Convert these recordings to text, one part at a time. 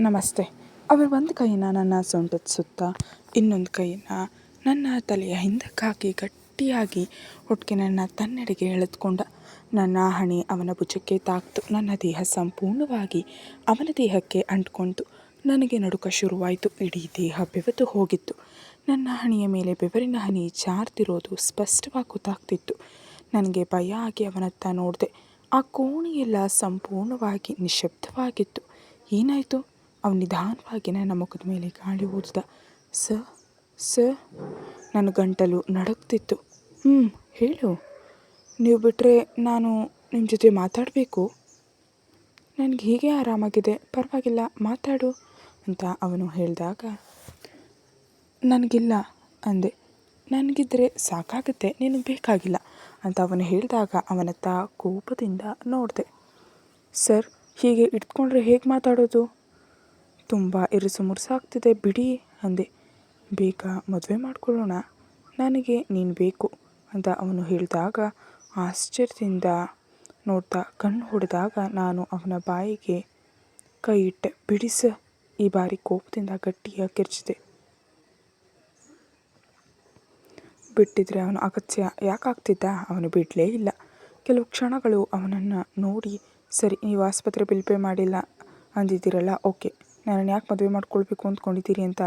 ನಮಸ್ತೆ. ಅವರು ಒಂದು ಕೈನ ನನ್ನ ಸೊಂಟದ ಸುತ್ತ, ಇನ್ನೊಂದು ಕೈನ ನನ್ನ ತಲೆಯ ಹಿಂದಕ್ಕಾಗಿ ಗಟ್ಟಿಯಾಗಿ ಒಟ್ಟಿಗೆ ನನ್ನ ತನ್ನೆಡೆಗೆ ಎಳೆದುಕೊಂಡ. ನನ್ನ ಹಣೆ ಅವನ ಭುಜಕ್ಕೆ ತಾಕ್ತು. ನನ್ನ ದೇಹ ಸಂಪೂರ್ಣವಾಗಿ ಅವನ ದೇಹಕ್ಕೆ ಅಂಟ್ಕೊಳ್ತು ನನಗೆ ನಡುಕ ಶುರುವಾಯಿತು. ಇಡೀ ದೇಹ ಬೆವೆತು ಹೋಗಿತ್ತು. ನನ್ನ ಹಣೆಯ ಮೇಲೆ ಬೆವರಿನ ಹನಿ ಜಾರ್ತಿರೋದು ಸ್ಪಷ್ಟವಾಗಿ ಗೊತ್ತಾಗ್ತಿತ್ತು. ನನಗೆ ಭಯ ಆಗಿ ಅವನತ್ತ ನೋಡಿದೆ. ಆ ಕೋಣೆಯೆಲ್ಲ ಸಂಪೂರ್ಣವಾಗಿ ನಿಶಬ್ದವಾಗಿತ್ತು ಏನಾಯಿತು? ಅವನು ನಿಧಾನವಾಗಿ ನನ್ನ ಮುಖದ ಮೇಲೆ ಗಾಳಿ ಊದಿದ. ಸ ಸ, ನನ್ನ ಗಂಟಲು ನಡುಗ್ತಿತ್ತು. ಹ್ಞೂ ಹೇಳು. ನೀವು ಬಿಟ್ಟರೆ ನಾನು ನಿಮ್ಮ ಜೊತೆ ಮಾತಾಡಬೇಕು? ನನಗೆ ಹೀಗೆ ಆರಾಮಾಗಿದೆ. ಪರವಾಗಿಲ್ಲ, ಮಾತಾಡು ಅಂತ ಅವನು ಹೇಳಿದಾಗ, ನನಗಿಲ್ಲ ಅಂದೆ. ನನಗಿದ್ರೆ ಸಾಕಾಗುತ್ತೆ ನಿನಗೆ ಬೇಕಾಗಿಲ್ಲ ಅಂತ ಅವನು ಹೇಳಿದಾಗ ಅವನತ್ತ ಕೋಪದಿಂದ ನೋಡಿದೆ. ಸರ್, ಹೀಗೆ ಇಟ್ಕೊಂಡ್ರೆ ಹೇಗೆ ಮಾತಾಡೋದು? ತುಂಬ ಇರುಸು ಮುರುಸಾಗ್ತಿದೆ, ಬಿಡಿ ಅಂದೆ. ಬೇಗ ಮದುವೆ ಮಾಡಿಕೊಳ್ಳೋಣ. ನನಗೆ ನೀನು ಬೇಕು ಅಂತ ಅವನು ಹೇಳಿದಾಗ ಆಶ್ಚರ್ಯದಿಂದ ನೋಡ್ತಾ ಕಣ್ಣು ಹೊಡೆದಾಗ ನಾನು ಅವನ ಬಾಯಿಗೆ ಕೈ ಇಟ್ಟೆ. ಬಿಡಿಸ ಈ ಬಾರಿ ಕೋಪದಿಂದ ಗಟ್ಟಿಯಾಗಿ ಕಿರ್ಚಿದೆ. ಬಿಟ್ಟಿದ್ರೆ ಅವನು ಅಗತ್ಯ ಯಾಕಾಗ್ತಿದ್ದ? ಅವನು ಬಿಡಲೇ ಇಲ್ಲ. ಕೆಲವು ಕ್ಷಣಗಳು ಅವನನ್ನು ನೋಡಿ, ಸರಿ, ನೀವು ಆಸ್ಪತ್ರೆ ಬಿಲ್ ಪೇ ಮಾಡಿಲ್ಲ ಅಂದಿದ್ದೀರಲ್ಲ, ಓಕೆ. ನನ್ನನ್ನು ಯಾಕೆ ಮದುವೆ ಮಾಡ್ಕೊಳ್ಬೇಕು ಅಂದ್ಕೊಂಡಿದ್ದೀರಿ ಅಂತ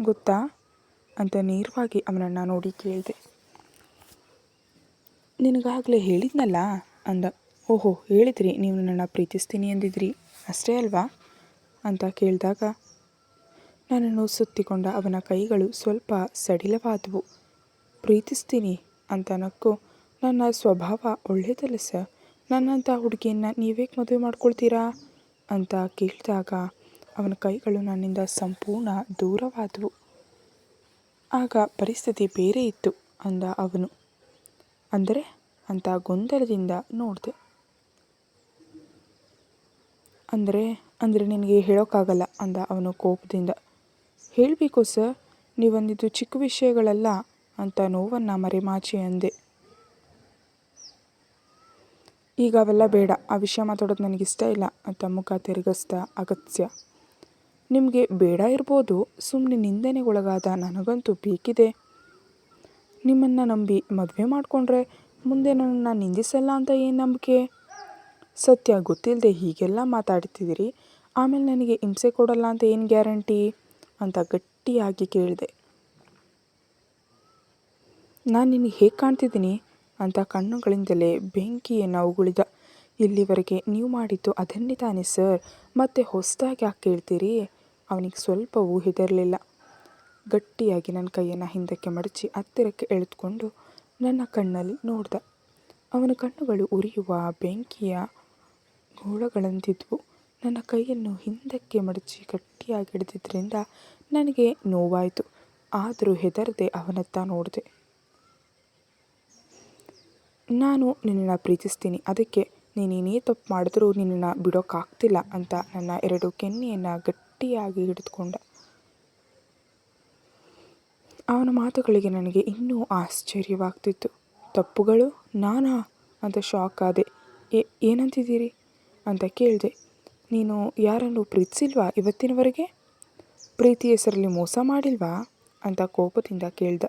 ಗೊತ್ತಾ? ಅಂತ ನೇರವಾಗಿ ಅವನನ್ನು ನೋಡಿ ಕೇಳಿದೆ. ನಿನಗಾಗಲೇ ಹೇಳಿದ್ನಲ್ಲ? ಅಂದ. ಓಹೋ, ಹೇಳಿದ್ರಿ. ನೀವು ನನ್ನನ್ನು ಪ್ರೀತಿಸ್ತೀನಿ ಅಂದಿದ್ರಿ. ಅಷ್ಟೇ ಅಲ್ವಾ? ಅಂತ ಕೇಳಿದಾಗ ನನ್ನನ್ನು ಸುತ್ತಿಕೊಂಡ ಅವನ ಕೈಗಳು ಸ್ವಲ್ಪ ಸಡಿಲವಾದವು. ಪ್ರೀತಿಸ್ತೀನಿ ಅಂತ ನಕ್ಕು ನನ್ನ ಸ್ವಭಾವ ಒಳ್ಳೆಯದಲ್ಲ ಸರ್. ನನ್ನಂಥ ಹುಡುಗಿಯನ್ನು ನೀವೇಕೆ ಮದುವೆ ಮಾಡ್ಕೊಳ್ತೀರಾ? ಅಂತ ಕೇಳಿದಾಗ ಅವನ ಕೈಗಳು ನನ್ನಿಂದ ಸಂಪೂರ್ಣ ದೂರವಾದವು. ಆಗ ಪರಿಸ್ಥಿತಿ ಬೇರೆ ಇತ್ತು ಅಂದ ಅವನು. ಅಂದರೆ ಅಂತ ಗೊಂದಲದಿಂದ ನೋಡಿದೆ. ಅಂದರೆ ಅಂದರೆ ನಿನಗೆ ಹೇಳೋಕ್ಕಾಗಲ್ಲ ಅಂದ ಅವನು ಕೋಪದಿಂದ. ಹೇಳಬೇಕು ಸರ್, ನೀವಂದಿದ್ದು ಚಿಕ್ಕ ವಿಷಯಗಳಲ್ಲ ಅಂತ ನೋವನ್ನು ಮರೆಮಾಚಿ ಅಂದೆ. ಈಗ ಅವೆಲ್ಲ ಬೇಡ. ಆ ವಿಷಯ ಮಾತಾಡೋದು ನನಗಿಷ್ಟ ಇಲ್ಲ. ಅಂತ ಮುಖ ತಿರುಗಿಸ್ದ ಅಗತ್ಯ. ನಿಮಗೆ ಬೇಡ ಇರ್ಬೋದು. ಸುಮ್ಮನೆ ನಿಂದನೆಗೊಳಗಾದ ನನಗಂತೂ ಬೇಕಿದೆ. ನಿಮ್ಮನ್ನು ನಂಬಿ ಮದುವೆ ಮಾಡಿಕೊಂಡ್ರೆ ಮುಂದೆ ನನ್ನನ್ನು ನಿಂದಿಸಲ್ಲ ಅಂತ ಏನು ನಂಬಿಕೆ? ಸತ್ಯ ಗೊತ್ತಿಲ್ಲದೆ ಹೀಗೆಲ್ಲ ಮಾತಾಡ್ತಿದ್ದೀರಿ. ಆಮೇಲೆ ನನಗೆ ಹಿಂಸೆ ಕೊಡಲ್ಲ ಅಂತ ಏನು ಗ್ಯಾರಂಟಿ? ಅಂತ ಗಟ್ಟಿಯಾಗಿ ಕೇಳಿದೆ. ನಾನು ನಿನಗೆ ಹೇಗೆ ಕಾಣ್ತಿದ್ದೀನಿ? ಅಂತ ಕಣ್ಣುಗಳಿಂದಲೇ ಬೆಂಕಿಯನ್ನು ಉಗುಳಿದ. ಇಲ್ಲಿವರೆಗೆ ನೀವು ಮಾಡಿದ್ದು ಅದನ್ನೇ ತಾನೇ, ಸರ್. ಮತ್ತೆ ಹೊಸದಾಗಿ ಯಾಕೆ ಕೇಳ್ತೀರಿ? ಅವನಿಗೆ ಸ್ವಲ್ಪವೂ ಹೆದರಲಿಲ್ಲ. ಗಟ್ಟಿಯಾಗಿ ನನ್ನ ಕೈಯನ್ನು ಹಿಂದಕ್ಕೆ ಮಡಚಿ ಹತ್ತಿರಕ್ಕೆ ಎಳೆದುಕೊಂಡು ನನ್ನ ಕಣ್ಣಲ್ಲಿ ನೋಡ್ದ. ಅವನ ಕಣ್ಣುಗಳು ಉರಿಯುವ ಬೆಂಕಿಯ ಗೋಳಗಳಂತಿದ್ವು. ನನ್ನ ಕೈಯನ್ನು ಹಿಂದಕ್ಕೆ ಮಡಚಿ ಗಟ್ಟಿಯಾಗಿ ಹಿಡಿದಿದ್ದರಿಂದ ನನಗೆ ನೋವಾಯಿತು. ಆದರೂ ಹೆದರದೆ ಅವನತ್ತ ನೋಡಿದೆ. ನಾನು ನಿನ್ನನ್ನು ಪ್ರೀತಿಸ್ತೀನಿ. ಅದಕ್ಕೆ ನೀನೇನೇ ತಪ್ಪು ಮಾಡಿದ್ರೂ ನಿನ್ನನ್ನು ಬಿಡೋಕ್ಕಾಗ್ತಿಲ್ಲ ಅಂತ ನನ್ನ ಎರಡು ಕೆನ್ನೆಯನ್ನು ಗಟ್ಟಿಯಾಗಿ ಹಿಡಿದುಕೊಂಡ. ಅವನ ಮಾತುಗಳಿಗೆ ನನಗೆ ಇನ್ನೂ ಆಶ್ಚರ್ಯವಾಗ್ತಿತ್ತು. ತಪ್ಪುಗಳು? ನಾನಾ? ಅಂತ ಶಾಕ್ ಆದೆ. ಏನಂತಿದ್ದೀರಿ? ಅಂತ ಕೇಳಿದೆ. ನೀನು ಯಾರನ್ನು ಪ್ರೀತಿಸಿಲ್ವಾ ಇವತ್ತಿನವರೆಗೆ? ಪ್ರೀತಿ ಹೆಸರಲ್ಲಿ ಮೋಸ ಮಾಡಿಲ್ವಾ? ಅಂತ ಕೋಪದಿಂದ ಕೇಳ್ದ.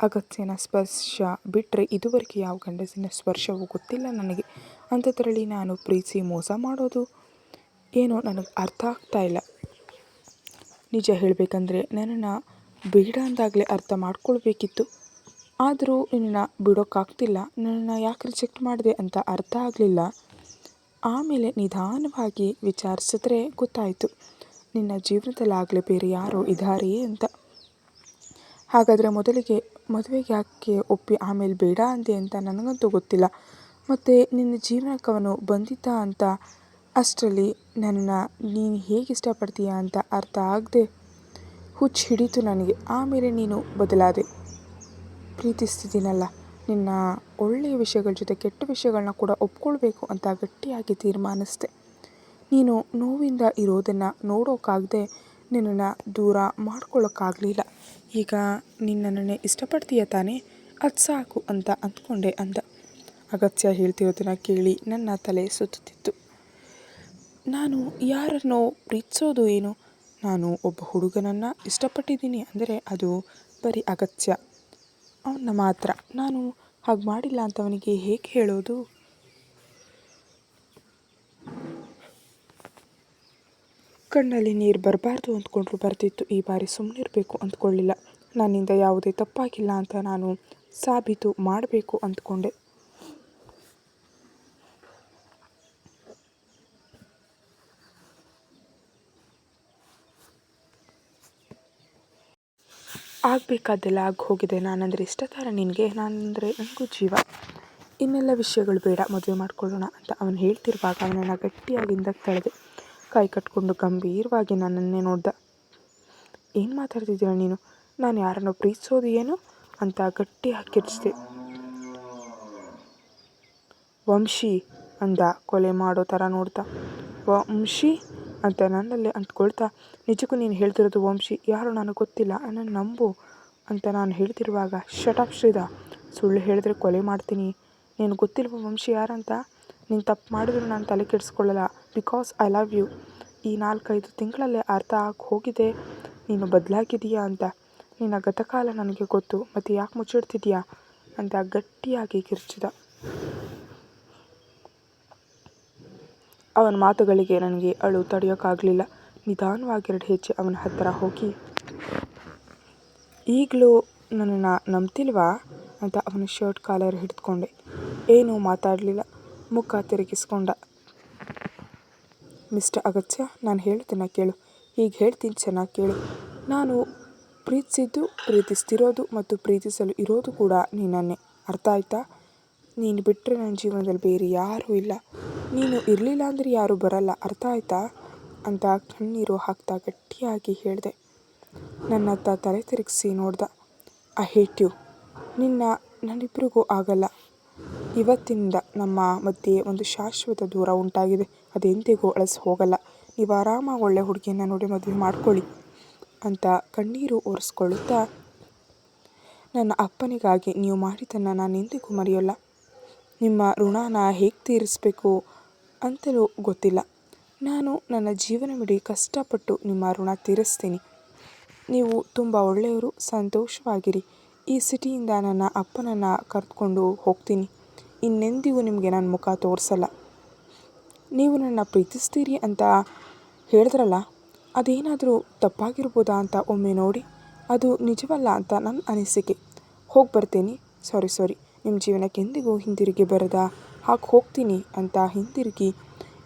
ಅಗತ್ಯನ ಸ್ಪರ್ಶ ಬಿಟ್ಟರೆ ಇದುವರೆಗೆ ಯಾವ ಗಂಡಸಿನ ಸ್ಪರ್ಶವೂ ಗೊತ್ತಿಲ್ಲ ನನಗೆ. ಅಂಥದ್ರಲ್ಲಿ ನಾನು ಪ್ರೀತಿ ಮೋಸ ಮಾಡೋದು? ಏನೋ ನನಗೆ ಅರ್ಥ ಆಗ್ತಾ ಇಲ್ಲ. ನಿಜ ಹೇಳಬೇಕಂದ್ರೆ ನನ್ನನ್ನು ಬೇಡ ಅಂದಾಗಲೇ ಅರ್ಥ ಮಾಡ್ಕೊಳ್ಬೇಕಿತ್ತು. ಆದರೂ ನಿನ್ನನ್ನು ಬಿಡೋಕ್ಕಾಗ್ತಿಲ್ಲ. ನನ್ನನ್ನು ಯಾಕೆ ರಿಜೆಕ್ಟ್ ಮಾಡಿದೆ ಅಂತ ಅರ್ಥ ಆಗಲಿಲ್ಲ. ಆಮೇಲೆ ನಿಧಾನವಾಗಿ ವಿಚಾರಿಸಿದ್ರೆ ಗೊತ್ತಾಯಿತು. ನಿನ್ನ ಜೀವನದಲ್ಲಾಗಲೇ ಬೇರೆ ಯಾರೋ ಇದ್ದಾರೆಯೇ ಅಂತ. ಹಾಗಾದರೆ ಮೊದಲಿಗೆ ಮದುವೆಗೆ ಯಾಕೆ ಒಪ್ಪಿ ಆಮೇಲೆ ಬೇಡ ಅಂದೆ ಅಂತ ನನಗಂತೂ ಗೊತ್ತಿಲ್ಲ. ಮತ್ತು ನಿನ್ನ ಜೀವನಕ್ಕೆ ಅವನು ಬಂದಿದ್ದ ಅಂತ ಅಷ್ಟರಲ್ಲಿ ನನ್ನನ್ನು ನೀನು ಹೇಗೆ ಇಷ್ಟಪಡ್ತೀಯ ಅಂತ ಅರ್ಥ ಆಗದೆ ಹುಚ್ಚು ಹಿಡೀತು ನನಗೆ. ಆಮೇಲೆ ನೀನು ಬದಲಾದೆ. ಪ್ರೀತಿಸ್ತಿದ್ದೀನಲ್ಲ ನಿನ್ನ ಒಳ್ಳೆಯ ವಿಷಯಗಳ ಜೊತೆ ಕೆಟ್ಟ ವಿಷಯಗಳನ್ನ ಕೂಡ ಒಪ್ಕೊಳ್ಬೇಕು ಅಂತ ಗಟ್ಟಿಯಾಗಿ ತೀರ್ಮಾನಿಸಿದೆ. ನೀನು ನೋವಿಂದ ಇರೋದನ್ನು ನೋಡೋಕ್ಕಾಗದೆ ನಿನ್ನನ್ನು ದೂರ ಮಾಡ್ಕೊಳ್ಳೋಕ್ಕಾಗಲಿಲ್ಲ ಈಗ ನೀನು ನನ್ನನ್ನೇ ಇಷ್ಟಪಡ್ತೀಯ ತಾನೇ? ಅದು ಸಾಕು ಅಂತ ಅಂದ್ಕೊಂಡೆ ಅಂದ. ಅಗತ್ಯ ಹೇಳ್ತಿರೋದನ್ನು ಕೇಳಿ ನನ್ನ ತಲೆ ಸುತ್ತುತ್ತಿತ್ತು. ನಾನು ಯಾರನ್ನೋ ಪ್ರೀತಿಸೋದು ಏನು? ನಾನು ಒಬ್ಬ ಹುಡುಗನನ್ನು ಇಷ್ಟಪಟ್ಟಿದ್ದೀನಿ ಅಂದರೆ ಅದು ಬರೀ ಅಗತ್ಯ. ಅವನ ಮಾತ್ರ. ನಾನು ಹಾಗೆ ಮಾಡಿಲ್ಲ ಅಂತ ಅವನಿಗೆ ಹೇಗೆ ಹೇಳೋದು? ಕಣ್ಣಲ್ಲಿ ನೀರು ಬರಬಾರ್ದು ಅಂದ್ಕೊಂಡ್ರು ಬರ್ತಿತ್ತು ಈ ಬಾರಿ ಸುಮ್ಮನಿರಬೇಕು ಅಂದ್ಕೊಳ್ಳಿಲ್ಲ. ನನ್ನಿಂದ ಯಾವುದೇ ತಪ್ಪಾಗಿಲ್ಲ ಅಂತ ನಾನು ಸಾಬೀತು ಮಾಡಬೇಕು ಅಂದ್ಕೊಂಡೆ. ಆಗಬೇಕಾದ್ದೆಲ್ಲ ಆಗಿ ಹೋಗಿದೆ. ನಾನಂದರೆ ಇಷ್ಟ ಥರ ನಿನಗೆ, ನಾನಂದರೆ ನನಗೂ ಜೀವ. ಇನ್ನೆಲ್ಲ ವಿಷಯಗಳು ಬೇಡ, ಮದುವೆ ಮಾಡ್ಕೊಳ್ಳೋಣ ಅಂತ ಅವನು ಹೇಳ್ತಿರುವಾಗ ಅವನನ್ನು ಗಟ್ಟಿಯಾಗಿಂದ ತಳೆದೆ. ಕೈ ಕಟ್ಕೊಂಡು ಗಂಭೀರವಾಗಿ ನನ್ನನ್ನೇ ನೋಡ್ದ. ಏನು ಮಾತಾಡ್ತಿದ್ದೀರ ನೀನು? ನಾನು ಯಾರನ್ನು ಪ್ರೀತಿಸೋದು ಏನು? ಅಂತ ಗಟ್ಟಿ ಕಿರ್ಚಿದೆ ವಂಶಿ ಅಂದ ಕೊಲೆ ಮಾಡೋ ಥರ ನೋಡ್ತಾ. ವಂಶಿ ಅಂತ ನನ್ನಲ್ಲೇ ಅಂತ್ಕೊಳ್ತಾ. ನಿಜಕ್ಕೂ ನೀನು ಹೇಳ್ತಿರೋದು ವಂಶಿ? ಯಾರು ನನಗೆ ಗೊತ್ತಿಲ್ಲ? ನನ್ನ ನಂಬು ಅಂತ ನಾನು ಹೇಳ್ತಿರುವಾಗ ಶಟಪ್ ಶ್ರೀಧ ಸುಳ್ಳು ಹೇಳಿದ್ರೆ ಕೊಲೆ ಮಾಡ್ತೀನಿ. ನೀನು ಗೊತ್ತಿಲ್ವ ವಂಶಿ ಯಾರಂತ? ನೀನು ತಪ್ಪು ಮಾಡಿದ್ರು ನಾನು ತಲೆ ಕೆಡಿಸ್ಕೊಳ್ಳಲ್ಲ. ಬಿಕಾಸ್ ಐ ಲವ್ ಯು ಈ ನಾಲ್ಕೈದು ತಿಂಗಳಲ್ಲೇ ಅರ್ಥ ಆಗಿ ಹೋಗಿದೆ. ನೀನು ಬದಲಾಗಿದೀಯಾ ಅಂತ. ನಿನ್ನ ಗತಕಾಲ ನನಗೆ ಗೊತ್ತು. ಮತ್ತು ಯಾಕೆ ಮುಚ್ಚಿಡ್ತಿದ್ಯಾ ಅಂತ ಗಟ್ಟಿಯಾಗಿ ಕಿರ್ಚಿದ. ಅವನ ಮಾತುಗಳಿಗೆ ನನಗೆ ಅಳು ತಡೆಯೋಕ್ಕಾಗಲಿಲ್ಲ ನಿಧಾನವಾಗಿ ಎರಡು ಹೆಜ್ಜೆ ಅವನ ಹತ್ತಿರ ಹೋಗಿ. ಈಗಲೂ ನನ್ನನ್ನು ನಂಬ್ತಿಲ್ವಾ? ಅಂತ ಅವನ ಶರ್ಟ್ ಕಾಲರ್ ಹಿಡಿದುಕೊಂಡೆ. ಏನೂ ಮಾತಾಡಲಿಲ್ಲ. ಮುಖ ತಿರುಗಿಸ್ಕೊಂಡ. ಮಿಸ್ಟರ್ ಅಗತ್ಯ ನಾನು ಹೇಳ್ತೇನೆ, ಕೇಳು. ಈಗ ಹೇಳ್ತೀನಿ, ಚೆನ್ನಾಗಿ ಕೇಳು. ನಾನು ಪ್ರೀತಿಸಿದ್ದು, ಪ್ರೀತಿಸ್ತಿರೋದು ಮತ್ತು ಪ್ರೀತಿಸಲು ಇರೋದು ಕೂಡ ನೀನನ್ನೇ ಅರ್ಥ ಆಯ್ತಾ? ನೀನು ಬಿಟ್ಟರೆ ನನ್ನ ಜೀವನದಲ್ಲಿ ಬೇರೆ ಯಾರೂ ಇಲ್ಲ. ನೀನು ಇರಲಿಲ್ಲ ಅಂದರೆ ಯಾರೂ ಬರಲ್ಲ. ಅರ್ಥ ಆಯ್ತಾ? ಅಂತ ಕಣ್ಣೀರು ಹಾಕ್ತಾ ಗಟ್ಟಿಯಾಗಿ ಹೇಳಿದೆ. ನನ್ನತ್ತ ತಲೆ ತಿರುಗಿಸಿ ನೋಡ್ದ. I hate you. ನಿನ್ನ ನನ್ನಿಬ್ಬರಿಗೂ ಆಗಲ್ಲ. ಇವತ್ತಿನಿಂದ ನಮ್ಮ ಮಧ್ಯೆ ಒಂದು ಶಾಶ್ವತ ದೂರ ಉಂಟಾಗಿದೆ. ಅದೆಂದಿಗೂ ಅಳಸಿ ಹೋಗಲ್ಲ. ನೀವು ಆರಾಮಾಗಿ ಒಳ್ಳೆ ಹುಡುಗಿಯನ್ನು ನೋಡಿ ಮದುವೆ ಮಾಡ್ಕೊಳ್ಳಿ ಅಂತ ಕಣ್ಣೀರು ಒರೆಸ್ಕೊಳ್ಳುತ್ತಾ, ನನ್ನ ಅಪ್ಪನಿಗಾಗಿ ನೀವು ಮಾಡಿದ್ದನ್ನು ನಾನು ಎಂದಿಗೂ ಮರೆಯೋಲ್ಲ. ನಿಮ್ಮ ಋಣನ ಹೇಗೆ ತೀರಿಸಬೇಕು ಅಂತಲೂ ಗೊತ್ತಿಲ್ಲ. ನಾನು ನನ್ನ ಜೀವನವಿಡೀ ಕಷ್ಟಪಟ್ಟು ನಿಮ್ಮ ಋಣ ತೀರಿಸ್ತೀನಿ. ನೀವು ತುಂಬ ಒಳ್ಳೆಯವರು, ಸಂತೋಷವಾಗಿರಿ. ಈ ಸಿಟಿಯಿಂದ ನನ್ನ ಅಪ್ಪನನ್ನು ಕರೆದುಕೊಂಡು ಹೋಗ್ತೀನಿ. ಇನ್ನೆಂದಿಗೂ ನಿಮಗೆ ನನ್ನ ಮುಖ ತೋರಿಸಲ್ಲ. ನೀವು ನನ್ನ ಪ್ರೀತಿಸ್ತೀರಿ ಅಂತ ಹೇಳಿದ್ರಲ್ಲ, ಅದೇನಾದರೂ ತಪ್ಪಾಗಿರ್ಬೋದಾ ಅಂತ ಒಮ್ಮೆ ನೋಡಿ, ಅದು ನಿಜವಲ್ಲ ಅಂತ ನನ್ನ ಅನಿಸಿಕೆ. ಹೋಗಿ ಬರ್ತೀನಿ. ಸಾರಿ ಸಾರಿ. ನಿಮ್ಮ ಜೀವನಕ್ಕೆ ಎಂದಿಗೂ ಹಿಂದಿರುಗಿ ಬರದ ಹಾಗೆ ಹೋಗ್ತೀನಿ ಅಂತ ಹಿಂದಿರುಗಿ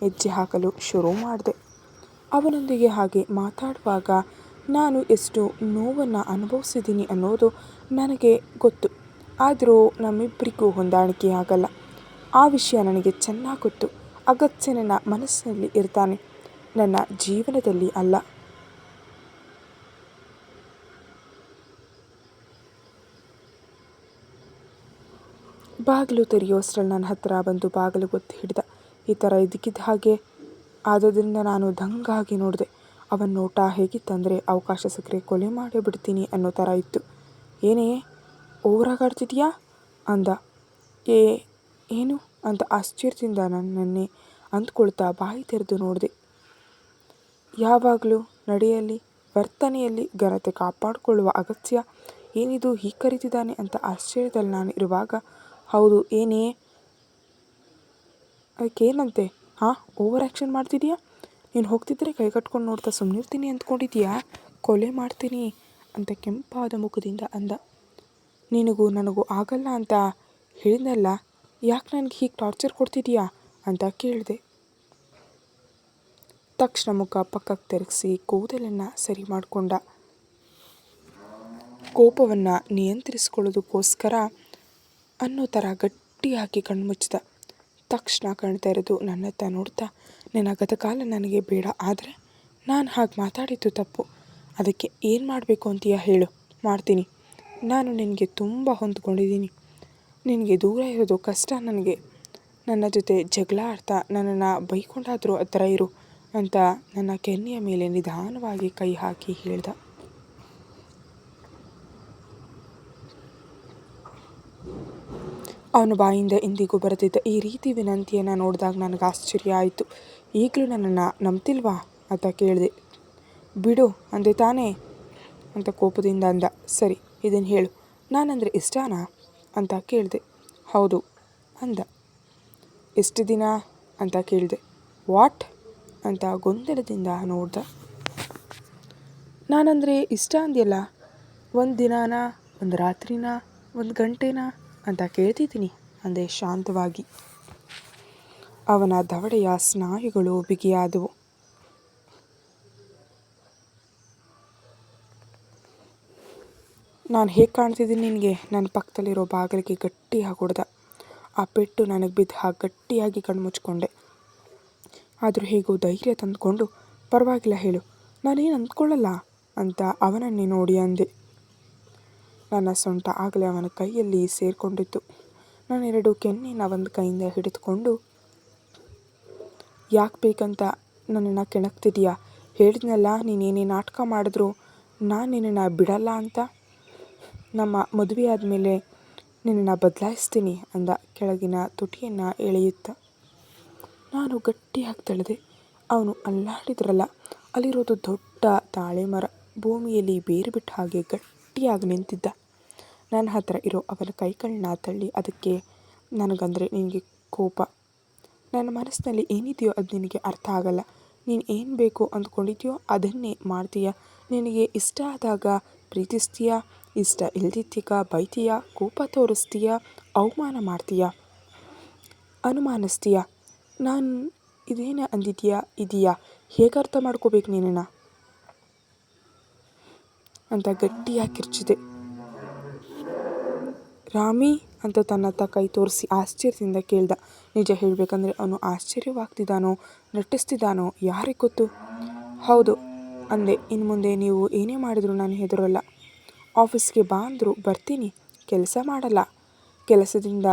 ಹೆಜ್ಜೆ ಹಾಕಲು ಶುರು ಮಾಡಿದೆ. ಅವನೊಂದಿಗೆ ಹಾಗೆ ಮಾತಾಡುವಾಗ ನಾನು ಎಷ್ಟು ನೋವನ್ನು ಅನುಭವಿಸಿದ್ದೀನಿ ಅನ್ನೋದು ನನಗೆ ಗೊತ್ತು. ಆದರೂ ನಮ್ಮಿಬ್ಬರಿಗೂ ಹೊಂದಾಣಿಕೆ ಆಗಲ್ಲ ಆ ವಿಷಯ ನನಗೆ ಚೆನ್ನಾಗಿ ಗೊತ್ತು. ಅಗತ್ಯ ನನ್ನ ಮನಸ್ಸಿನಲ್ಲಿ ಇರ್ತಾನೆ. ನನ್ನ ಜೀವನದಲ್ಲಿ ಅಲ್ಲ. ಬಾಗಿಲು ತೆರೆಯೋಸ್ರಲ್ಲಿ ನನ್ನ ಹತ್ತಿರ ಬಂದು ಬಾಗಿಲು ಗೊತ್ತಿ ಹಿಡ್ದ. ಈ ಥರ ಇದಕ್ಕಿದ್ದ ಹಾಗೆ. ಆದ್ದರಿಂದ ನಾನು ದಂಗಾಗಿ ನೋಡಿದೆ. ಅವನ ನೋಟ ಹೇಗಿತ್ತಂದರೆ ಅವಕಾಶ ಸಿಕ್ಕರೆ ಕೊಲೆ ಮಾಡೇ ಬಿಡ್ತೀನಿ ಅನ್ನೋ ಥರ ಇತ್ತು. ಏನೇ ಓವರಾಗಾಡ್ತಿದ್ಯಾ ಅಂದ. ಏ, ಏನು? ಅಂತ ಆಶ್ಚರ್ಯದಿಂದ ನನ್ನನ್ನೇ ಅಂದ್ಕೊಳ್ತಾ ಬಾಯಿ ತೆರೆದು ನೋಡಿದೆ. ಯಾವಾಗಲೂ ನಡೆಯಲ್ಲಿ, ವರ್ತನೆಯಲ್ಲಿ ಘನತೆ ಕಾಪಾಡಿಕೊಳ್ಳುವ ಅಗತ್ಯ ಏನಿದು ಹೀ ಕರೀತಿದ್ದಾನೆ ಅಂತ ಆಶ್ಚರ್ಯದಲ್ಲಿ ನಾನು ಇರುವಾಗ, ಹೌದು, ಏನೇ? ಅದಕ್ಕೇನಂತೆ ಹಾಂ, ಓವರ್ ಆ್ಯಕ್ಷನ್ ಮಾಡ್ತಿದೀಯಾ? ನೀನು ಹೋಗ್ತಿದ್ರೆ ಕೈ ಕಟ್ಕೊಂಡು ನೋಡ್ತಾ ಸುಮ್ಮನಿರ್ತೀನಿ ಅಂದ್ಕೊಂಡಿದ್ಯಾ? ಕೊಲೆ ಮಾಡ್ತೀನಿ ಅಂತ ಕೆಂಪಾದ ಮುಖದಿಂದ ಅಂದ. ನಿನಗೂ ನನಗೂ ಆಗಲ್ಲ ಅಂತ ಹೇಳಿದ್ನಲ್ಲ? ಯಾಕೆ ನನಗೆ ಹೀಗೆ ಟಾರ್ಚರ್ ಕೊಡ್ತಿದೀಯಾ ಅಂತ ಕೇಳಿದೆ. ತಕ್ಷಣ ಮುಖ ಪಕ್ಕಕ್ಕೆ ತಿರುಗಿಸಿ ಕೂದಲನ್ನು ಸರಿ ಮಾಡಿಕೊಂಡ. ಕೋಪವನ್ನು ನಿಯಂತ್ರಿಸ್ಕೊಳ್ಳೋದಕ್ಕೋಸ್ಕರ ಅನ್ನೋ ಥರ ಗಟ್ಟಿಯಾಗಿ ಕಣ್ಮುಚ್ಚಿದ ತಕ್ಷಣ ಕಾಣ್ತಾ ತೆರೆದು ನನ್ನತ್ತ ನೋಡ್ತಾ, ನಿನ್ನ ಗತಕಾಲ ನನಗೆ ಬೇಡ, ಆದರೆ ನಾನು ಹಾಗೆ ಮಾತಾಡಿದ್ದು ತಪ್ಪು. ಅದಕ್ಕೆ ಏನು ಮಾಡಬೇಕು ಅಂತೀಯ ಹೇಳು, ಮಾಡ್ತೀನಿ. ನಾನು ನಿನಗೆ ತುಂಬ ಹೊಂದ್ಕೊಂಡಿದ್ದೀನಿ. ನಿನಗೆ ದೂರ ಇರೋದು ಕಷ್ಟ ನನಗೆ. ನನ್ನ ಜೊತೆ ಜಗಳ ಆಡ್ತಾ ನನ್ನನ್ನು ಬೈಕೊಂಡಾದರೂ ಆ ಥರ ಇರು ಅಂತ ನನ್ನ ಕೆನ್ನೆಯ ಮೇಲೆ ನಿಧಾನವಾಗಿ ಕೈ ಹಾಕಿ ಹೇಳ್ದ. ಅವನ ಬಾಯಿಂದ ಇಂದಿಗೂ ಬರೆದಿದ್ದ ಈ ರೀತಿ ವಿನಂತಿಯನ್ನು ನೋಡಿದಾಗ ನನಗೆ ಆಶ್ಚರ್ಯ ಆಯಿತು. ಈಗಲೂ ನನ್ನನ್ನು ನಂಬ್ತಿಲ್ವಾ? ಅಂತ ಕೇಳಿದೆ. ಬಿಡು, ಅಂದೆ ತಾನೇ ಅಂತ ಕೋಪದಿಂದ ಅಂದ. ಸರಿ ಇದನ್ನು ಹೇಳು. ನಾನಂದರೆ ಇಷ್ಟನಾ? ಅಂತ ಕೇಳಿದೆ. ಹೌದು ಅಂದ. ಎಷ್ಟು ದಿನ? ಅಂತ ಕೇಳಿದೆ. ವಾಟ್? ಅಂತ ಗೊಂದಲದಿಂದ ನೋಡ್ದ. ನಾನಂದರೆ ಇಷ್ಟ ಅಂದ್ಯಲ್ಲ, ಒಂದು ದಿನಾನ, ಒಂದು ರಾತ್ರಿನ, ಒಂದು ಗಂಟೆನಾ? ಅಂತ ಕೇಳ್ತಿದ್ದೀನಿ ಅಂದೆ ಶಾಂತವಾಗಿ. ಅವನ ದವಡೆಯ ಸ್ನಾಯುಗಳು ಬಿಗಿಯಾದವು. ನಾನು ಹೇಗೆ ಕಾಣ್ತಿದ್ದೀನಿ ನಿನಗೆ? ನನ್ನ ಪಕ್ಕದಲ್ಲಿರೋ ಬಾಗಿಲಿಗೆ ಗಟ್ಟಿಯಾಗಿ ಹೊಡೆದ ಆ ಪೆಟ್ಟು ನನಗೆ ಬಿದ್ದ ಹಾಗೆ ಗಟ್ಟಿಯಾಗಿ ಕಣ್ಮುಚ್ಕೊಂಡೆ. ಆದರೂ ಹೇಗೋ ಧೈರ್ಯ ತಂದುಕೊಂಡು, ಪರವಾಗಿಲ್ಲ ಹೇಳು. ನಾನೇನು ಅಂದ್ಕೊಳ್ಳಲ್ಲ ಅಂತ ಅವನನ್ನೇ ನೋಡಿ ಅಂದೆ. ನನ್ನ ಸೊಂಟ ಆಗಲೇ ಅವನ ಕೈಯಲ್ಲಿ ಸೇರಿಕೊಂಡಿತ್ತು. ನಾನೆರಡು ಕೆನ್ನಿನ ಒಂದು ಕೈಯಿಂದ ಹಿಡಿದುಕೊಂಡು, ಯಾಕೆ ಬೇಕಂತ ನನ್ನನ್ನು ಕೆಣಕ್ತಿದೀಯಾ? ಹೇಳಿದ್ನಲ್ಲ ನೀನೇನೇ ನಾಟಕ ಮಾಡಿದ್ರು, ನಾನು ನಿನ್ನನ್ನು ಬಿಡಲ್ಲ ಅಂತ? ನಮ್ಮ ಮದುವೆ ಆದಮೇಲೆ ನಿನ್ನನ್ನು ಬದಲಾಯಿಸ್ತೀನಿ ಅಂದ ಕೆಳಗಿನ ತುಟಿಯನ್ನು ಎಳೆಯುತ್ತ. ನಾನು ಗಟ್ಟಿಯಾಗಿ ತಳೆದೆ. ಅವನು ಅಲ್ಲಾಡಿದ್ರಲ್ಲ, ಅಲ್ಲಿರೋದು ದೊಡ್ಡ ತಾಳೆ ಮರ ಭೂಮಿಯಲ್ಲಿ ಬೇರು ಬಿಟ್ಟ ಹಾಗೆ ಗಟ್ಟಿಯಾಗಿ ನಿಂತಿದ್ದ. ನನ್ನ ಹತ್ರ ಇರೋ ಅವನ ಕೈಗಳನ್ನ ತಳ್ಳಿ, ಅದಕ್ಕೆ ನನಗಂದರೆ ನಿನಗೆ ಕೋಪ. ನನ್ನ ಮನಸ್ಸಿನಲ್ಲಿ ಏನಿದೆಯೋ ಅದು ನಿನಗೆ ಅರ್ಥ ಆಗಲ್ಲ. ನೀನು ಏನು ಬೇಕು ಅಂದ್ಕೊಂಡಿದ್ಯೋ ಅದನ್ನೇ ಮಾಡ್ತೀಯ. ನಿನಗೆ ಇಷ್ಟ ಆದಾಗ ಪ್ರೀತಿಸ್ತೀಯ? ಇಷ್ಟ ಇಲ್ದಿದ್ದೀಗ ಬೈತೀಯ, ಕೋಪ ತೋರಿಸ್ತೀಯ, ಅವಮಾನ ಮಾಡ್ತೀಯ, ಅನುಮಾನಿಸ್ತೀಯ? ನಾನು ಇದೇನು ಅಂದಿದ್ದೀಯಾ ಇದೆಯಾ ಹೇಗೆ ಅರ್ಥ ಮಾಡ್ಕೋಬೇಕು ನೀನನ್ನು ಅಂತ ಗಟ್ಟಿಯಾಗಿ ಕಿರ್ಚಿದೆ. ರಾಮಿ ಅಂತ ತನ್ನ ತನ್ನತ್ತ ಕೈ ತೋರಿಸಿ ಆಶ್ಚರ್ಯದಿಂದ ಕೇಳ್ದ. ನಿಜ ಹೇಳಬೇಕಂದ್ರೆ ಅವನು ಆಶ್ಚರ್ಯವಾಗ್ತಿದ್ದಾನೋ ನಟಿಸ್ತಿದ್ದಾನೋ ಯಾರಿಗೆ ಗೊತ್ತು? ಹೌದು, ಅಂದೆ. ಇನ್ನು ಮುಂದೆ ನೀವು ಏನೇ ಮಾಡಿದರೂ ನಾನು ಹೆದರೋಲ್ಲ. ಆಫೀಸ್ಗೆ ಬಾ ಅಂದರು, ಬರ್ತೀನಿ, ಕೆಲಸ ಮಾಡಲ್ಲ. ಕೆಲಸದಿಂದ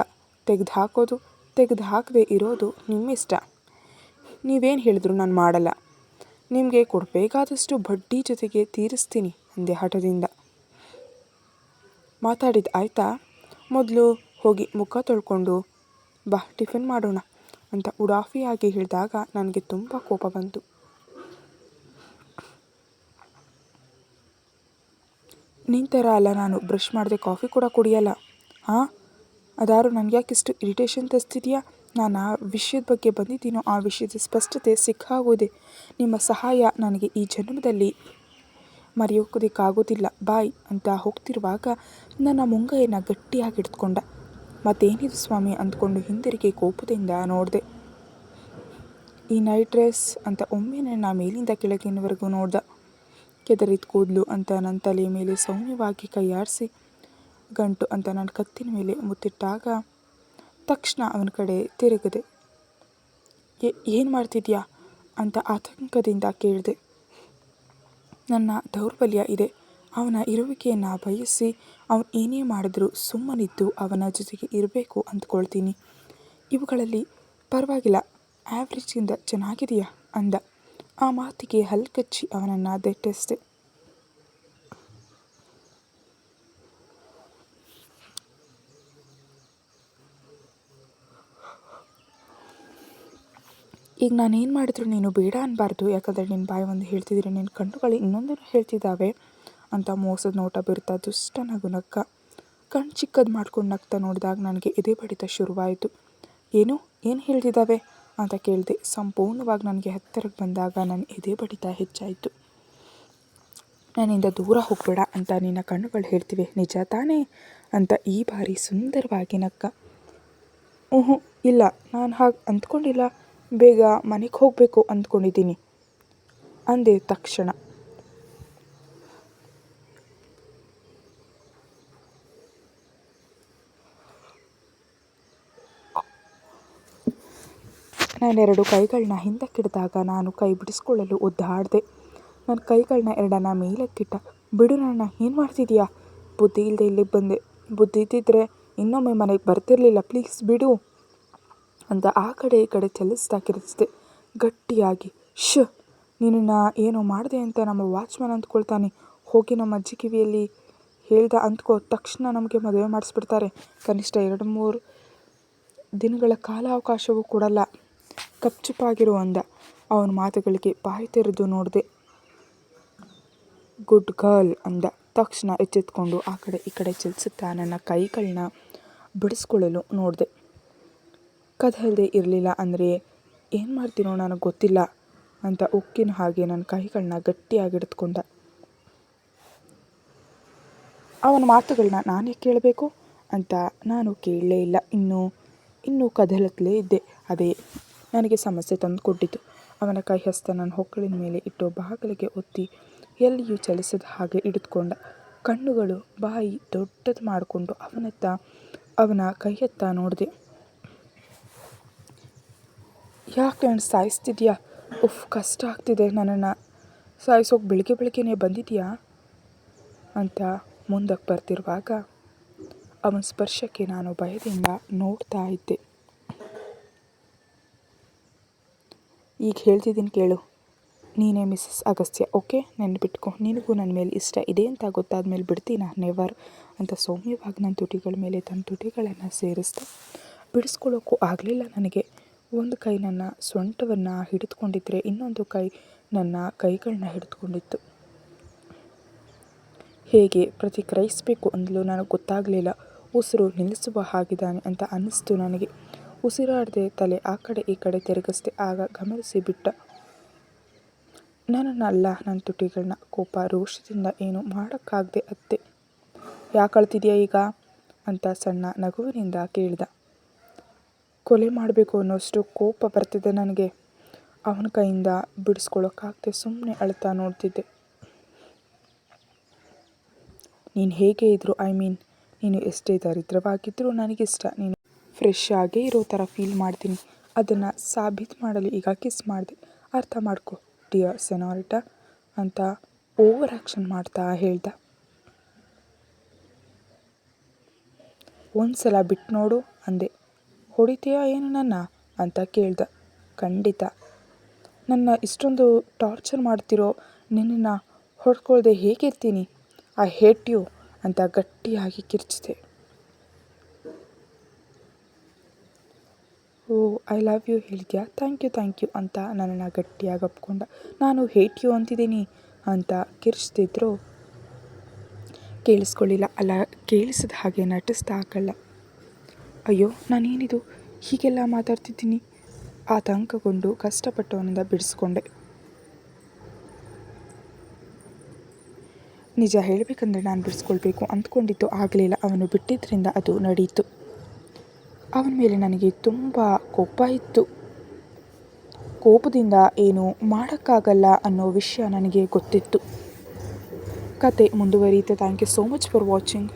ತೆಗೆದು ಹಾಕೋದು ತೆಗೆದು ಹಾಕದೆ ಇರೋದು ನಿಮ್ಮಿಷ್ಟ. ನೀವೇನು ಹೇಳಿದ್ರು ನಾನು ಮಾಡಲ್ಲ. ನಿಮಗೆ ಕೊಡಬೇಕಾದಷ್ಟು ಬಡ್ಡಿ ಜೊತೆಗೆ ತೀರಿಸ್ತೀನಿ ಅಂದೆ ಹಠದಿಂದ. ಮಾತಾಡಿದ ಆಯಿತಾ? ಮೊದಲು ಹೋಗಿ ಮುಖ ತೊಳ್ಕೊಂಡು, ಬಾ, ಟಿಫಿನ್ ಮಾಡೋಣ ಅಂತ ಉಡಾಫಿಯಾಗಿ ಹೇಳಿದಾಗ ನನಗೆ ತುಂಬ ಕೋಪ ಬಂತು. ನಿಂತರ ಅಲ್ಲ ನಾನು ಬ್ರಷ್ ಮಾಡಿದೆ ಕಾಫಿ ಕೂಡ ಕುಡಿಯಲ್ಲ. ಹಾಂ? ನನಗೆ ಯಾಕೆ ಇಷ್ಟು ಇರಿಟೇಷನ್ ತರಿಸ್ತಿದೆಯಾ ನಾನು ಆ ವಿಷಯದ ಬಗ್ಗೆ ಬಂದಿದ್ದೀನೋ, ಆ ವಿಷಯದ ಸ್ಪಷ್ಟತೆ ಸಿಕ್ಕಾಗೋದೆ. ನಿಮ್ಮ ಸಹಾಯ ನನಗೆ ಈ ಜನ್ಮದಲ್ಲಿ ಮರೆಯೋಕೋದಕ್ಕಾಗೋದಿಲ್ಲ ಬಾಯ್ ಅಂತ ಹೋಗ್ತಿರುವಾಗ ನನ್ನ ಮುಂಗೈಯನ್ನು ಗಟ್ಟಿಯಾಗಿ ಹಿಡಿದುಕೊಂಡ ಮತ್ತೇನಿದು ಸ್ವಾಮಿ ಅಂದ್ಕೊಂಡು ಹಿಂದಿರುಗಿ ಕೋಪದಿಂದ ನೋಡಿದೆ. ಈ ನೈಟ್ ಡ್ರೆಸ್ ಅಂತ ಒಮ್ಮೆ ನನ್ನ ಮೇಲಿಂದ ಕೆಳಗಿನವರೆಗೂ ನೋಡ್ದ. ಕೆದರಿದ ಕೂದಲು ಅಂತ ನನ್ನ ತಲೆಯ ಮೇಲೆ ಸೌಮ್ಯವಾಗಿ ಕೈಯಾಡಿಸಿ, ಗಂಟು ಅಂತ ನನ್ನ ಕತ್ತಿನ ಮೇಲೆ ಮುತ್ತಿಟ್ಟಾಗ ತಕ್ಷಣ ಅವನ ಕಡೆ ತಿರುಗಿದೆ. ಏನು ಮಾಡ್ತಿದ್ಯಾ? ಅಂತ ಆತಂಕದಿಂದ ಕೇಳಿದೆ. ನನ್ನ ದೌರ್ಬಲ್ಯ ಇದೆ. ಅವನ ಇರುವಿಕೆಯನ್ನು ಬಯಸಿ ಅವನು ಏನೇ ಮಾಡಿದರೂ ಸುಮ್ಮನಿದ್ದು ಅವನ ಜೊತೆಗೆ ಇರಬೇಕು ಅಂದ್ಕೊಳ್ತೀನಿ. ಇವುಗಳಲ್ಲಿ ಪರವಾಗಿಲ್ಲ. ಆ್ಯಾವ್ರೇಜಿಂದ ಚೆನ್ನಾಗಿದೆಯಾ ಅಂದ. ಆ ಮಾತಿಗೆ ಹಲ್ಕಚ್ಚಿ ಅವನನ್ನು ದಿಟ್ಟಿಸಿದೆ. ಈಗ ನಾನೇನು ಮಾಡಿದ್ರು ನೀನು ಬೇಡ ಅನ್ನಬಾರ್ದು ಯಾಕಂದರೆ ನಿನ್ನ ಬಾಯಿ ಒಂದು ಹೇಳ್ತಿದ್ದೀರಿ ನಿನ್ನ ಕಣ್ಣುಗಳು ಇನ್ನೊಂದನ್ನು ಹೇಳ್ತಿದ್ದಾವೆ ಅಂತ ಮೋಸದ ನೋಟ ಬೀರ್ತಾ ದುಷ್ಟ ನಗು ನಕ್ಕ ಕಣ್ಣು ಚಿಕ್ಕದು ಮಾಡ್ಕೊಂಡು ನಗ್ತಾ ನೋಡಿದಾಗ ನನಗೆ ಎದೆ ಬಡಿತ ಶುರುವಾಯಿತು. ಏನು? ಏನು ಹೇಳ್ತಿದ್ದಾವೆ ಅಂತ ಕೇಳಿದೆ. ಸಂಪೂರ್ಣವಾಗಿ ನನಗೆ ಹತ್ತಿರಕ್ಕೆ ಬಂದಾಗ ನನ್ನ ಎದೆ ಬಡಿತ ಹೆಚ್ಚಾಯಿತು. ನನ್ನಿಂದ ದೂರ ಹೋಗಬೇಡ ಅಂತ ನಿನ್ನ ಕಣ್ಣುಗಳು ಹೇಳ್ತಿವೆ. ನಿಜ ತಾನೇ? ಅಂತ ಈ ಬಾರಿ ಸುಂದರವಾಗಿ ನಕ್ಕ. ಹ್ಞೂ ಇಲ್ಲ, ನಾನು ಹಾಗೆ ಅಂದ್ಕೊಂಡಿಲ್ಲ ಬೇಗ ಮನೆಗೆ ಹೋಗಬೇಕು ಅಂದ್ಕೊಂಡಿದ್ದೀನಿ ಅಂದೆ ತಕ್ಷಣ. ನಾನೆರಡು ಕೈಗಳನ್ನ ಹಿಂದಕ್ಕಿಡಿದಾಗ ನಾನು ಕೈ ಬಿಡಿಸ್ಕೊಳ್ಳಲು ಒದ್ದಾಡಿದೆ. ನನ್ನ ಕೈಗಳನ್ನ ಎರಡನ್ನ ಮೇಲಕ್ಕಿಟ್ಟ. ಬಿಡು ನನ್ನ ಏನು ಮಾಡ್ತಿದ್ಯಾ? ಬುದ್ಧಿ ಇಲ್ಲದೆ ಇಲ್ಲಿಗೆ ಬಂದೆ. ಬುದ್ಧಿ ಇದ್ದಿದ್ದರೆ ಇನ್ನೊಮ್ಮೆ ಮನೆಗೆ ಬರ್ತಿರಲಿಲ್ಲ. ಪ್ಲೀಸ್ ಬಿಡು ಅಂತ ಆ ಕಡೆ ಈ ಕಡೆ ಚಲಿಸ್ತಾ ಗಟ್ಟಿಯಾಗಿ ಗಟ್ಟಿಯಾಗಿ. ನೀನು ನಾ ಏನೋ ಮಾಡಿದೆ ಅಂತ ನಮ್ಮ ವಾಚ್ಮ್ಯಾನ್ ಅಂದ್ಕೊಳ್ತಾನೆ ಹೋಗಿ ನಮ್ಮ ಅಜ್ಜಿ ಕಿವಿಯಲ್ಲಿ ಹೇಳ್ದ ಅಂದ್ಕೋ ತಕ್ಷಣ ನಮಗೆ ಮದುವೆ ಮಾಡಿಸ್ಬಿಡ್ತಾರೆ. ಕನಿಷ್ಠ ಎರಡು ಮೂರು ದಿನಗಳ ಕಾಲಾವಕಾಶವೂ ಕೊಡಲ್ಲ. ಕಪ್ಚುಪ್ಪಾಗಿರು ಅಂದ. ಅವನ ಮಾತುಗಳಿಗೆ ಬಾಯಿ ತೆರೆದು ನೋಡಿದೆ. ಗುಡ್ ಗರ್ಲ್ ಅಂದ. ತಕ್ಷಣ ಎಚ್ಚೆತ್ಕೊಂಡು ಆ ಕಡೆ ಈ ಕಡೆ ಚಲಿಸುತ್ತಾ ನನ್ನ ಕೈಗಳನ್ನ ಬಿಡಿಸ್ಕೊಳ್ಳಲು ನೋಡಿದೆ. ಕದಲ್ದೆ ಇರಲಿಲ್ಲ ಅಂದರೆ ಏನು ಮಾಡ್ತೀನೋ ನನಗೆ ಗೊತ್ತಿಲ್ಲ ಅಂತ ಉಕ್ಕಿನ ಹಾಗೆ ನನ್ನ ಕೈಗಳನ್ನ ಗಟ್ಟಿಯಾಗಿ ಹಿಡಿದುಕೊಂಡ. ಅವನ ಮಾತುಗಳನ್ನ ನಾನೇ ಕೇಳಬೇಕು? ಅಂತ ನಾನು ಕೇಳಲೇ ಇಲ್ಲ. ಇನ್ನೂ ಇನ್ನೂ ಕದಲತ್ತಲೇ ಇದ್ದೆ. ಅದೇ ನನಗೆ ಸಮಸ್ಯೆ ತಂದುಕೊಟ್ಟಿತು. ಅವನ ಕೈ ಹಸ್ತ ನನ್ನ ಹೊಕ್ಕಳಿನ ಮೇಲೆ ಇಟ್ಟು ಬಾಗಿಲಿಗೆ ಒತ್ತಿ ಎಲ್ಲಿಯೂ ಚಲಿಸದ ಹಾಗೆ ಹಿಡಿದುಕೊಂಡ. ಕಣ್ಣುಗಳು ಬಾಯಿ ದೊಡ್ಡದು ಮಾಡಿಕೊಂಡು ಅವನತ್ತ, ಅವನ ಕೈಯತ್ತ ನೋಡಿದೆ. ಯಾಕೆ ನಾನು ಸಾಯಿಸ್ತಿದ್ಯಾ? ಉಫ್, ಕಷ್ಟ ಆಗ್ತಿದೆ ನನ್ನನ್ನು. ಸಾಯಿಸೋಕೆ ಬೆಳಿಗ್ಗೆ ಬೆಳಗ್ಗೆನೇ ಬಂದಿದೆಯಾ? ಅಂತ ಮುಂದಕ್ಕೆ ಬರ್ತಿರುವಾಗ ಅವನ ಸ್ಪರ್ಶಕ್ಕೆ ನಾನು ಭಯದಿಂದ ನೋಡ್ತಾ ಇದ್ದೆ. ಈಗ ಹೇಳ್ತಿದ್ದೀನಿ ಕೇಳು. ನೀನೇ ಮಿಸ್ಸಸ್ ಅಗಸ್ತ್ಯ, ಓಕೆ? ನೆನ್ಪಿಟ್ಕೊ. ನಿನಗೂ ನನ್ನ ಮೇಲೆ ಇಷ್ಟ ಇದೆ ಅಂತ ಗೊತ್ತಾದ ಮೇಲೆ ಬಿಡ್ತೀನ? ನೆವರ್ ಅಂತ ಸೌಮ್ಯವಾಗಿ ನನ್ನ ತುಟಿಗಳ ಮೇಲೆ ತನ್ನ ತುಟಿಗಳನ್ನು ಸೇರಿಸ್ದೆ ಬಿಡಿಸ್ಕೊಳ್ಳೋಕ್ಕೂ ಆಗಲಿಲ್ಲ ನನಗೆ. ಒಂದು ಕೈ ನನ್ನ ಸೊಂಟವನ್ನು ಹಿಡಿದುಕೊಂಡಿದ್ರೆ ಇನ್ನೊಂದು ಕೈ ನನ್ನ ಕೈಗಳನ್ನ ಹಿಡಿದುಕೊಂಡಿತ್ತು. ಹೇಗೆ ಪ್ರತಿಕ್ರಯಿಸಬೇಕು ಅಂದಲೂ ನನಗೆ ಗೊತ್ತಾಗಲಿಲ್ಲ. ಉಸಿರು ನಿಲ್ಲಿಸುವ ಹಾಗಿದ್ದಾನೆ ಅಂತ ಅನ್ನಿಸ್ತು ನನಗೆ. ಉಸಿರಾಡದೆ ತಲೆ ಆ ಕಡೆ ಈ ಕಡೆ ತಿರುಗಿಸ್ದೆ ಆಗ ಗಮನಿಸಿ ಬಿಟ್ಟ. ನನ್ನನ್ನಲ್ಲ ನನ್ನ ತುಟಿಗಳನ್ನ ಕೋಪ, ರೋಷದಿಂದ ಏನು ಮಾಡೋಕ್ಕಾಗದೆ ಅತ್ತೆ. ಯಾಕೆ ಈಗ? ಅಂತ ಸಣ್ಣ ನಗುವಿನಿಂದ ಕೇಳಿದ. ಕೊಲೆ ಮಾಡಬೇಕು ಅನ್ನೋಷ್ಟು ಕೋಪ ಬರ್ತಿದೆ ನನಗೆ. ಅವನ ಕೈಯಿಂದ ಬಿಡಿಸ್ಕೊಳ್ಳೋಕ್ಕಾಗದೆ ಸುಮ್ಮನೆ ಅಳ್ತಾ ನೋಡ್ತಿದ್ದೆ. ನೀನು ಹೇಗೆ ಇದ್ರು, ಐ ಮೀನ್? ನೀನು ಎಷ್ಟೇ ದರಿದ್ರವಾಗಿದ್ದರೂ ನನಗಿಷ್ಟ. ನೀನು ಫ್ರೆಶ್ ಆಗೇ ಇರೋ ಥರ ಫೀಲ್ ಮಾಡ್ತೀನಿ. ಅದನ್ನು ಸಾಬೀತು ಮಾಡಲು ಈಗ ಕಿಸ್ ಮಾಡಿದೆ. ಅರ್ಥ ಮಾಡ್ಕೊ ಡಿಯರ್ ಸೆನಾರಿಟ ಅಂತ ಓವರ್ ಆ್ಯಕ್ಷನ್ ಮಾಡ್ತಾ ಹೇಳ್ದ. ಒಂದು ಸಲ ಬಿಟ್ಟು ನೋಡು, ಅಂದೆ. ಹೊಡಿತೀಯಾ ಏನು ನನ್ನ? ಅಂತ ಕೇಳ್ದ. ಖಂಡಿತ. ನನ್ನ ಇಷ್ಟೊಂದು ಟಾರ್ಚರ್ ಮಾಡ್ತಿರೋ, ನಿನ್ನನ್ನು ಹೊಡ್ಕೊಳ್ದೆ ಹೇಗಿರ್ತೀನಿ? ಐ ಹೇಟ್ಯು ಅಂತ ಗಟ್ಟಿಯಾಗಿ ಕಿರ್ಚಿದೆ. ಓ ಐ ಲವ್ ಯು ಹೇಳಿದ್ಯಾ ಥ್ಯಾಂಕ್ ಯು ಥ್ಯಾಂಕ್ ಯು ಅಂತ ನನ್ನನ್ನು ಗಟ್ಟಿಯಾಗಿ ಒಪ್ಕೊಂಡ. ನಾನು ಹೇಟ್ ಯು ಅಂತಿದ್ದೀನಿ ಅಂತ ಕಿರ್ಚ್ತಿದ್ರು. ಕೇಳಿಸ್ಕೊಳ್ಳಿಲ್ಲ. ಅಲ್ಲ, ಕೇಳಿಸಿದ ಹಾಗೆ ನಟಿಸ್ತಾ ಹಾಕಲ್ಲ. ಅಯ್ಯೋ, ನಾನೇನಿದು? ಹೀಗೆಲ್ಲ ಮಾತಾಡ್ತಿದ್ದೀನಿ. ಆತಂಕಗೊಂಡು ಕಷ್ಟಪಟ್ಟು ಅವನಿಂದ ಬಿಡಿಸ್ಕೊಂಡೆ. ನಿಜ ಹೇಳಬೇಕಂದ್ರೆ ನಾನು ಬಿಡಿಸ್ಕೊಳ್ಬೇಕು. ಅಂದ್ಕೊಂಡಿದ್ದು ಆಗಲಿಲ್ಲ. ಅವನು ಬಿಟ್ಟಿದ್ದರಿಂದ ಅದು ನಡೆಯಿತು ಅವನ ಮೇಲೆ ನನಗೆ ತುಂಬ ಕೋಪ ಇತ್ತು. ಕೋಪದಿಂದ ಏನು ಮಾಡೋಕ್ಕಾಗಲ್ಲ ಅನ್ನೋ ವಿಷಯ ನನಗೆ ಗೊತ್ತಿತ್ತು. ಕತೆ ಮುಂದುವರಿಯುತ್ತೆ. Thank you so much for watching